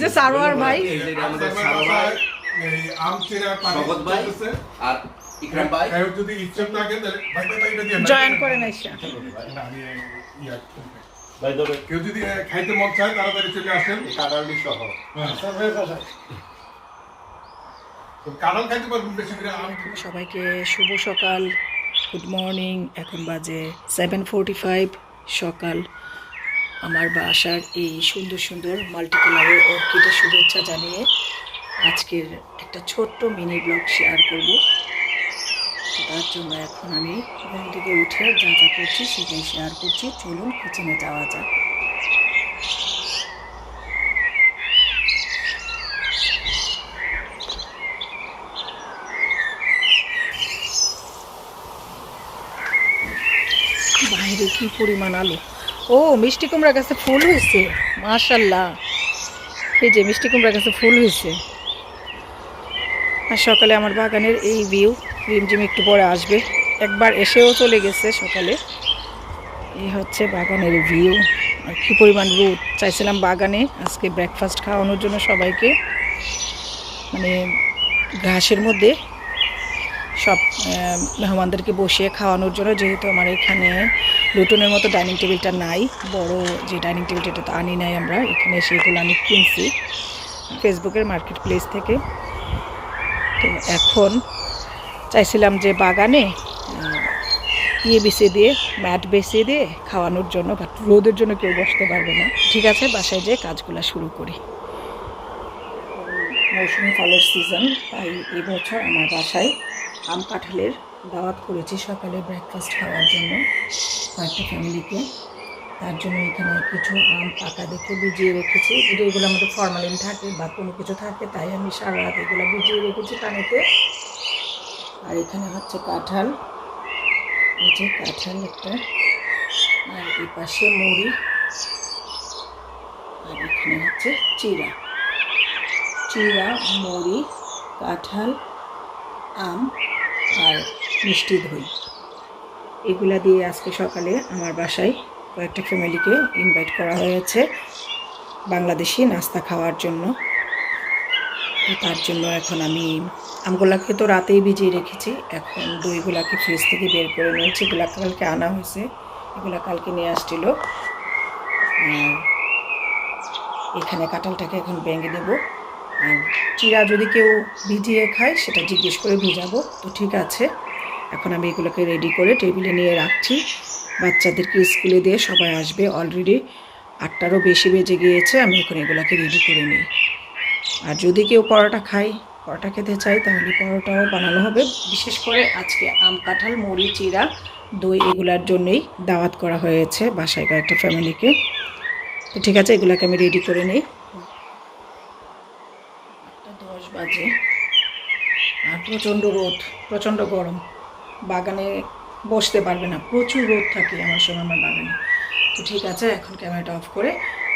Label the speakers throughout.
Speaker 1: যে সারোয়ার ভাই।
Speaker 2: আর ইকরাম ভাই।
Speaker 3: যদি ইচ্ছা থাকে তাহলে ভাই ভাই এটা দিয়ে
Speaker 1: জয়েন
Speaker 4: ভাই
Speaker 3: কেউ যদি খাইতে মন চায় তাড়াতাড়ি চলে আসেন।
Speaker 2: সহ।
Speaker 1: সবাইকে শুভ সকাল গুড মর্নিং এখন বাজে সেভেন ফোরটি ফাইভ সকাল। আমার বাসার এই সুন্দর সুন্দর মাল্টি কালারের অর্কিডের শুভেচ্ছা জানিয়ে আজকের একটা ছোট্ট মিনি ব্লগ শেয়ার করব। তার জন্য এখন আমি ঘুম থেকে উঠে যা যা করছি সেটাই শেয়ার করছি। চলুন কিচেনে যাওয়া যাক। বাইরে কি পরিমাণ আলো? ও, মিষ্টি কুমড়া গাছে ফুল হয়েছে? মাশাল্লাহ এই যে মিষ্টি কুমড়া গাছে ফুল হয়েছে। আর সকালে আমার বাগানের এই ভিউ রিমঝিম একটু পরে আসবে। একবার এসেও চলে গেছে সকালে। এই হচ্ছে বাগানের ভিউ আর কী পরিমাণ রোদ? চাইছিলাম বাগানে আজকে ব্রেকফাস্ট খাওয়ানোর জন্য সবাইকে। মানে ঘাসের মধ্যে সব মেহমানদেরকে বসিয়ে খাওয়ানোর জন্য, যেহেতু আমার এখানে লুটনের মতো ডাইনিং টেবিলটা নাই। বড় যে ডাইনিং টেবিলটা এটা তো আনি নাই আমরা। এখানে সেগুলো আমি কিনছি ফেসবুকের মার্কেট প্লেস থেকে। তো এখন চাইছিলাম যে বাগানে ইয়ে বেছে দিয়ে ম্যাট বেছে দিয়ে খাওয়ানোর জন্য বাট রোদের জন্য কেউ বসতে পারবে না। ঠিক আছে, বাসায় যেয়ে কাজগুলো শুরু করি। মৌসুমি ফলের সিজন তাই এবছর আমার বাসায় আম কাঁঠালের দাওয়াত করেছি সকালে ব্রেকফাস্ট খাওয়ার জন্য কয়েকটা ফ্যামিলিকে তার জন্য এখানে কিছু আম পাকা দেখে ভিজিয়ে রেখেছি। যদি এগুলো আমাদের ফরমালিন থাকে বা কোনো কিছু থাকে, তাই আমি সারা রাত এগুলো ভিজিয়ে রেখেছি পানিতে। আর এখানে হচ্ছে কাঁঠাল। এই কাঁঠাল একটা। আর এই পাশে মুড়ি। আর এখানে হচ্ছে চিরা চিরা মুড়ি, কাঁঠাল, আম। আর মিষ্টি দই। এগুলা দিয়ে আজকে সকালে আমার বাসায় কয়েকটা ফ্যামিলিকে ইনভাইট করা হয়েছে বাংলাদেশি নাস্তা খাওয়ার জন্য। তার জন্য এখন আমি আমগুলাকে তো রাতেই ভিজিয়ে রেখেছি। এখন দইগুলাকে ফ্রিজ থেকে বের করে নিয়েছি। এগুলা কালকে আনা হয়েছে। এগুলা কালকে নিয়ে আসছিল। এখানে কাঁঠালটাকে এখন ভেঙে দেবো। চিরা যদি কেউ ভিজিয়ে খায়, সেটা জিজ্ঞেস করে ভিজাবো। তো ঠিক আছে, এখন আমি এগুলোকে রেডি করে টেবিলে নিয়ে রাখছি। বাচ্চাদেরকে স্কুলে দিয়ে সবাই আসবে। অলরেডি আটটারও বেশি বেজে গিয়েছে, আমি এখন এগুলোকে রেডি করে নিই। আর যদি কেউ পরোটা খায়, পরোটা খেতে চাই তাহলে পরোটাও বানানো হবে। বিশেষ করে আজকে আম কাঁঠাল, মুড়ি, চিরা, দই এগুলার জন্যই দাওয়াত করা হয়েছে বাসায় কয়েকটা ফ্যামিলিকে তো ঠিক আছে, এগুলোকে আমি রেডি করে নিই। বাজে আর প্রচণ্ড রোদ, প্রচণ্ড গরম। বাগানে বসতে পারবে না, প্রচুর রোদ থাকে আমার সময় আমার বাগানে। তো ঠিক আছে, এখন ক্যামেরাটা অফ করে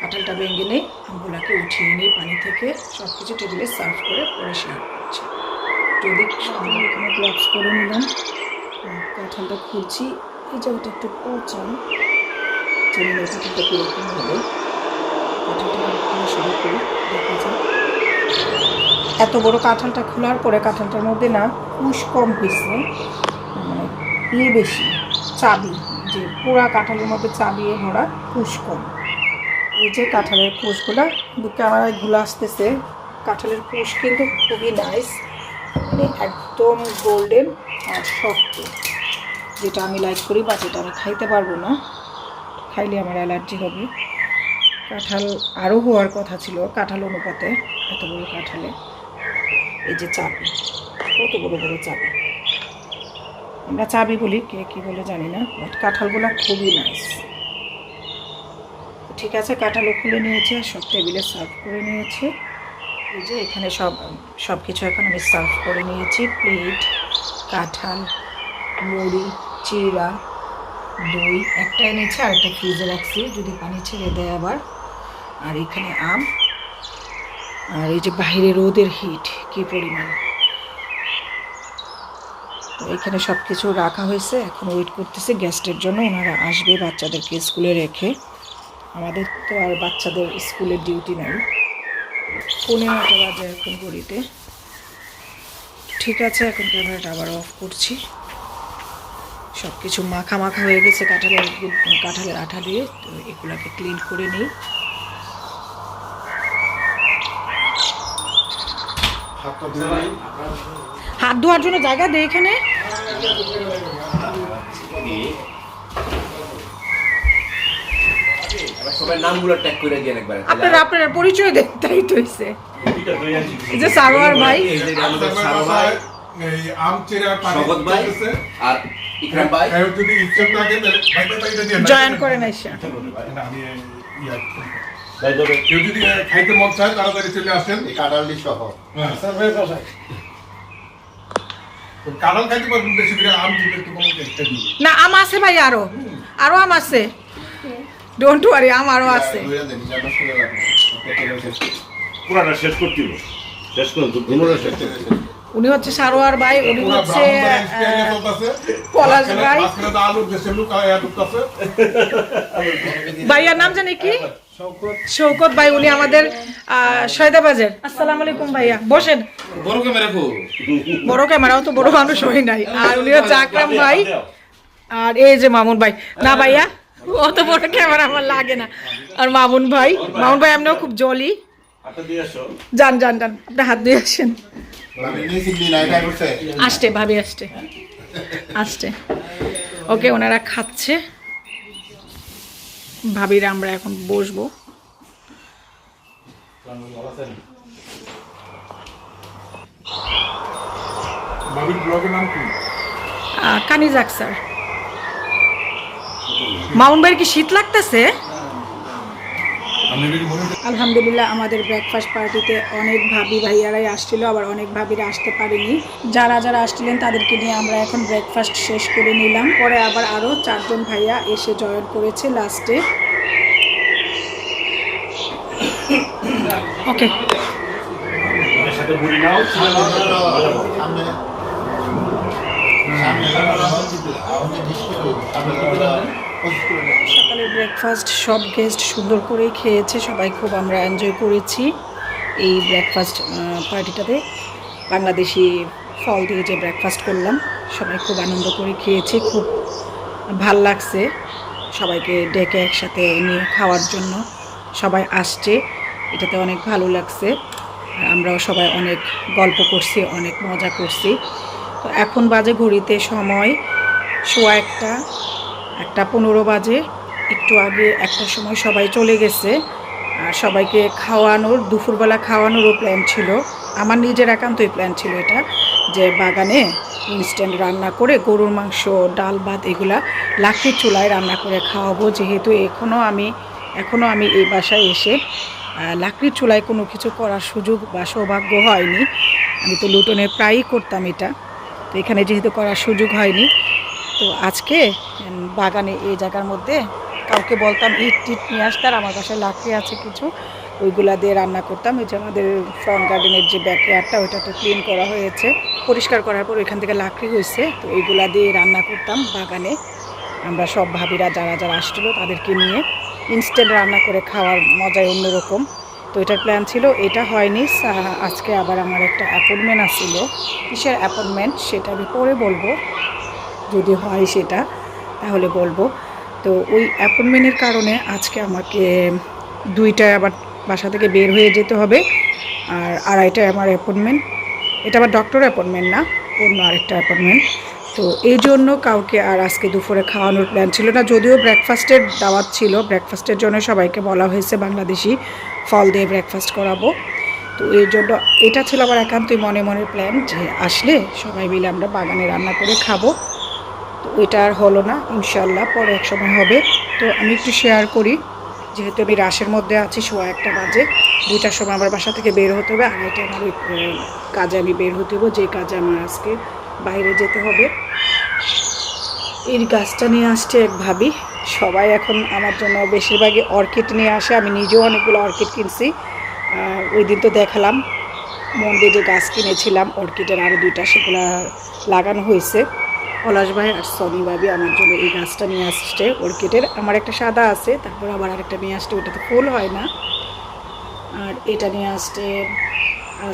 Speaker 1: কাঁঠালটা ভেঙে নেই আমগুলাকে উঠিয়ে নিই পানি থেকে সব কিছু টেবিলে সার্ভ করে পরে শেয়ার করছি। যদি এখানে গ্লাভস করে নিলাম কাঁঠালটা খুলছি, এই জায়গাটা একটু পচা জানি কাঁঠালটা কীরকম হবে কাঁঠালটা শুরু করি দেখা যায় এত বড় কাঁঠালটা খোলার পরে কাঁঠালটার মধ্যে না কুশ কম হয়েছে মানে ইয়ে বেশি চাবি, যে পুরা কাঁঠালের মধ্যে চাবিয়ে ভরা কুশ কম। এই যে কাঁঠালের কুশগুলো ক্যামেরায়গুলো আসতেছে, কাঁঠালের কুশ কিন্তু খুবই নাইস মানে একদম গোল্ডেন আর শক্ত, যেটা আমি লাইক করি বা যেটা আমি খাইতে পারব না। খাইলে আমার অ্যালার্জি হবে। কাঁঠাল আরও হওয়ার কথা ছিল, কাঁঠাল অনুপাতে, এত বড় কাঁঠালে। এই যে চাবি, কত বড় বড় চাবি? আমরা চাবি বলি, কে কী বলে জানি না বাট কাঁঠালগুলো খুবই নাইস ঠিক আছে, কাঁঠালও খুলে নিয়েছে, আর সব টেবিলে সার্ভ করে নিয়েছে। এই যে এখানে সব সব কিছু এখন আমি সার্ভ করে নিয়েছি। প্লেট কাঁঠাল, মুড়ি, চিড়া, দই, একটা এনেছি, আর একটা ফ্রিজে রাখছি, যদি পানি ছেড়ে দেয় আবার। আর এখানে আম আর এই যে বাইরে রোদের হিট কি পরিমাণ? তো এখানে সব কিছু রাখা হয়েছে। এখন ওয়েট করতেছে গেস্টের জন্য। ওনারা আসবে বাচ্চাদেরকে স্কুলে রেখে। আমাদের তো আর বাচ্চাদের স্কুলের ডিউটি নাই। পনেরো নটা বাজে এখন ঘড়িতে। ঠিক আছে, এখন ক্যামেরাটা আবার অফ করছি। সব কিছু মাখা মাখা হয়ে গেছে কাঁঠালের কাঁঠালের আঠা দিয়ে। তো এগুলাকে ক্লিন করে নিই। হাত ধোয়ার জন্য জায়গা দে এখানে
Speaker 2: নামগুলো ট্যাগ করে দিয়ে একবার
Speaker 1: আপনার আপনার পরিচয় দেন তাই তো হয়েছে এই যে সারোয়ার ভাই। জয়েন করেন এসে
Speaker 3: ইয়া কেউ যদি খাইতে মন চায় তাড়াতাড়ি চলে আসেন।
Speaker 4: কাটালি সহ।
Speaker 3: কারণ খাইতে পারবেন বেশি করে আম দিলে একটু কম একটা দিবে
Speaker 1: না আম আছে ভাই আরও। আরও আম আছে। ডোন্ট ওয়ারি আম আরও আছে।
Speaker 5: পুরাটা শেষ করতে হবে। শেষ পুরোটা শেষ করতে
Speaker 1: উনি হচ্ছে সারোয়ার ভাই উনি হচ্ছে। পলাশ ভাই। ভাইয়ার নাম জানি কি? শৌকত ভাই উনি আমাদের সয়দাবাজের। আসসালামু আলাইকুম ভাইয়া। বসেন।
Speaker 6: বড় ক্যামেরা কো?
Speaker 1: বড় ক্যামেরাও তো বড় মানুষ হই নাই। আর উনি হচ্ছে আকরাম ভাই। আর এই যে মামুন ভাই। না ভাইয়া অত বড় ক্যামেরা আমার লাগে না। আর মামুন ভাই মামুন ভাই আপনিও খুব জলি যান যান যান আপনি হাত দিয়ে আসেন। আসতে ভাবি আসতে আসতে ওকে ওনারা খাচ্ছে। ভাবিরা আমরা এখন বসবো। কানিজাক স্যার। মাউন্ট কি শীত লাগতেছে
Speaker 3: আপনাদের কি মনে হয়?
Speaker 1: আলহামদুলিল্লাহ আমাদের ব্রেকফাস্ট পার্টিতে অনেক ভাবি ভাইয়ারাই আসছিল আবার অনেক ভাবিরা আসতে পারেনি যারা যারা আসছিলেন তাদেরকে নিয়ে আমরা এখন ব্রেকফাস্ট শেষ করে নিলাম পরে আবার আরও চারজন ভাইয়া এসে জয়েন করেছে লাস্টে ওকে সকালের ব্রেকফাস্ট সব গেস্ট সুন্দর করেই খেয়েছে, সবাই খুব আমরা এনজয় করেছি। এই ব্রেকফাস্ট পার্টিটাতে বাংলাদেশি ফল দিয়ে যে ব্রেকফাস্ট করলাম, সবাই খুব আনন্দ করে খেয়েছে, খুব ভালো লাগছে। সবাইকে ডেকে একসাথে নিয়ে খাওয়ার জন্য সবাই আসছে, এটাতে অনেক ভালো লাগছে। আমরাও সবাই অনেক গল্প করছি, অনেক মজা করছি। তো এখন বাজে ঘড়িতে সময় সোয়া একটা একটা পনেরো বাজে। একটু আগে একটা সময় সবাই চলে গেছে, আর সবাইকে খাওয়ানোর, দুপুরবেলা খাওয়ানোরও প্ল্যান ছিল। আমার নিজের একান্তই প্ল্যান ছিল এটা, যে বাগানে ইনস্ট্যান্ট রান্না করে গরুর মাংস, ডাল ভাত এগুলা লাকড়ির চুলায় রান্না করে খাওয়াবো। যেহেতু এখনও আমি এখনও আমি এই বাসায় এসে লাকড়ির চুলায় কোনো কিছু করার সুযোগ বা সৌভাগ্য হয়নি। আমি তো লুটনে প্রায়ই করতাম এটা, তো এখানে যেহেতু করার সুযোগ হয়নি, তো আজকে বাগানে এই জায়গার মধ্যে কাউকে বলতাম, ইট টিট নিয়ে আসতে আর আমার বাসায় লাকড়ি আছে কিছু। ওইগুলা দিয়ে রান্না করতাম। ওই যে আমাদের ফ্রন্ট গার্ডেনের যে ব্যাকয়ার্ডটা ওইটা তো ক্লিন করা হয়েছে। পরিষ্কার করার পর ওইখান থেকে লাকড়ি হয়েছে। তো ওইগুলা দিয়ে রান্না করতাম বাগানে। আমরা সব ভাবিরা যারা যারা আসছিল তাদেরকে নিয়ে ইনস্ট্যান্ট রান্না করে খাওয়ার মজাই অন্যরকম। তো এটার প্ল্যান ছিল। এটা হয়নি। আজকে আবার আমার একটা অ্যাপয়েন্টমেন্ট আসছিল কিসের অ্যাপয়েন্টমেন্ট সেটা আমি পরে বলব। যদি হয় সেটা, তাহলে বলব। তো ওই অ্যাপয়েন্টমেন্টের কারণে আজকে আমাকে দুইটায় আবার বাসা থেকে বের হয়ে যেতে হবে আর আড়াইটায় আমার অ্যাপয়েন্টমেন্ট। এটা আবার ডক্টর অ্যাপয়েন্টমেন্ট না, অন্য আরেকটা অ্যাপয়েন্টমেন্ট তো এই জন্য কাউকে আর আজকে দুপুরে খাওয়ানোর প্ল্যান ছিল না, যদিও ব্রেকফাস্টের দাওয়াত ছিল। ব্রেকফাস্টের জন্য সবাইকে বলা হয়েছে বাংলাদেশি ফল দিয়ে ব্রেকফাস্ট করাবো। তো এই জন্য এটা ছিল আমার একান্তই মনে মনে প্ল্যান যে আসলে সবাই মিলে আমরা বাগানে রান্না করে খাব। ওইটা আর হলো না ইনশাল্লাহ পরে এক সময় হবে। তো আমি একটু শেয়ার করি, যেহেতু আমি রাশের মধ্যে আছি, সোয়া একটা বাজে, দুইটার সময় আমার বাসা থেকে বের হতে হবে। আড়াইটা আমার কাজে আমি বের হতে হবে, যে কাজে আমার আজকে বাইরে যেতে হবে। এই গাছটা নিয়ে আসছে এক ভাবি। সবাই এখন আমার জন্য বেশিরভাগই অর্কিড নিয়ে আসে, আমি নিজেও অনেকগুলো অর্কিড কিনছি। ওই দিন তো দেখালাম, মন্দিরে যে গাছ কিনেছিলাম, অর্কিডের আরও দুইটা সেগুলো লাগানো হয়েছে। পলাশ ভাই আর সনি ভাবি আমার জন্য এই গাছটা নিয়ে আসছে অর্কিডের। আমার একটা সাদা আছে, তারপর আবার আরেকটা নিয়ে আসছে, ওটাতে ফুল হয় না। আর এটা নিয়ে আসছে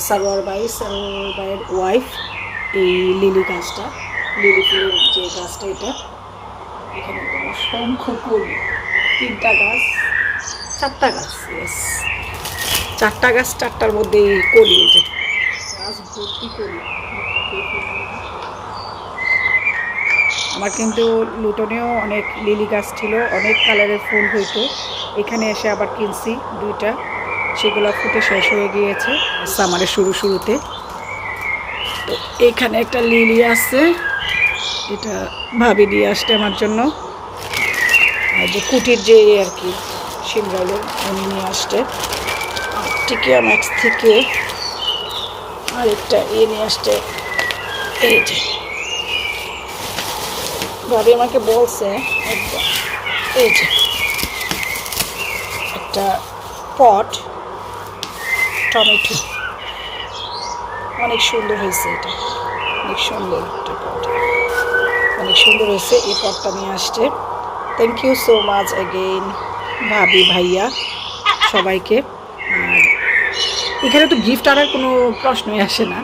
Speaker 1: সারোয়ার ভাই, সারোয়ার ভাইয়ের ওয়াইফ এই লিলি গাছটা। লিলি ফুলের যে গাছটা এটা। এখানে অসংখ্য ফুল, তিনটা গাছ, চারটা গাছ ইয়েস চারটা গাছ, চারটার মধ্যে এই যে। গাছ ভর্তি করি আমার কিন্তু লুটনেও অনেক লিলি গাছ ছিল, অনেক কালারের ফুল হইতো। এখানে এসে আবার কিনছি দুইটা, সেগুলো ফুটে শেষ হয়ে গিয়েছে সামারের শুরু শুরুতে। তো এখানে একটা লিলি আছে, এটা ভাবি দিয়ে আসছে আমার জন্য। আর যে কুটির যে আর কি, সিমরাইলের উনি নিয়ে আর টিকিয়া ম্যাক্স থেকে আরেকটা এ নিয়ে আসছে, এই যে। ভাবি আমাকে বলছে, এই যে, একটা পট, টমেটো। অনেক সুন্দর হয়েছে এটা। অনেক সুন্দর একটা পট। অনেক সুন্দর হয়েছে, এই পটটা নিয়ে আসছে। Thank you so much again ভাবি ভাইয়া, সবাইকে। আর এখানে তো গিফট আনার কোনো প্রশ্নই আসে না।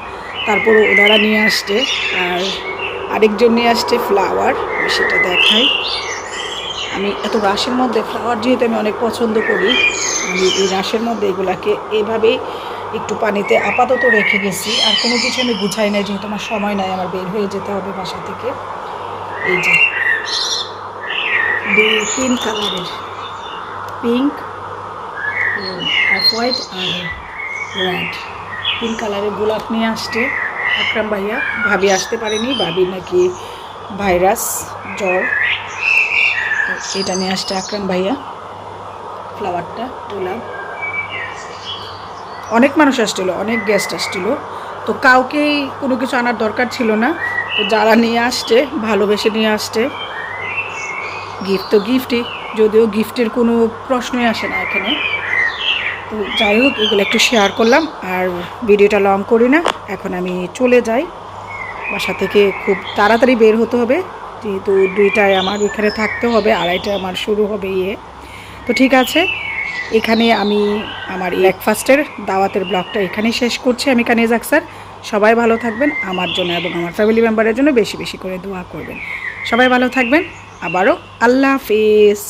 Speaker 1: তারপর ওনারা নিয়ে আসছে, আর আরেকজন নিয়ে আসছে ফ্লাওয়ার সেটা দেখাই। আমি এত রাশের মধ্যে ফ্লাওয়ার যেহেতু আমি অনেক পছন্দ করি, আমি এই রাশের মধ্যে এগুলাকে এভাবেই একটু পানিতে আপাতত রেখে গেছি। আর কোনো কিছু আমি গুছাই নাই, যেহেতু আমার সময় নাই, আমার বের হয়ে যেতে হবে বাসা থেকে। এই যে, দুই, তিন কালারের পিঙ্ক হোয়াইট আর রেড তিন কালারের গোলাপ নিয়ে আসছে। আকরাম ভাইয়া, ভাবি আসতে পারেনি, ভাবি নাকি ভাইরাস, জ্বর। এটা নিয়ে আসছে আকরাম ভাইয়া। ফ্লাওয়ারটা গোলাপ অনেক মানুষ আসছিল, অনেক গেস্ট আসছিল। তো কাউকেই কোনো কিছু আনার দরকার ছিল না। তো যারা নিয়ে আসছে, ভালোবেসে নিয়ে আসছে গিফট তো গিফটই যদিও গিফটের কোনো প্রশ্নই আসে না এখানে। তো যাই হোক, এগুলো একটু শেয়ার করলাম, আর ভিডিওটা লং করি না। এখন আমি চলে যাই। বাসা থেকে খুব তাড়াতাড়ি বের হতে হবে। যেহেতু দুইটায় আমার ওইখানে থাকতে হবে, আড়াইটায় আমার শুরু হবে ইয়ে। তো ঠিক আছে, এখানে আমি আমার ব্রেকফাস্টের দাওয়াতের ব্লগটা এখানেই শেষ করছি আমি কানিজ আক্সার। সবাই ভালো থাকবেন, আমার জন্য এবং আমার ফ্যামিলি মেম্বারের জন্য বেশি বেশি করে দোয়া করবেন। সবাই ভালো থাকবেন, আবারও আল্লাহ হাফিজ।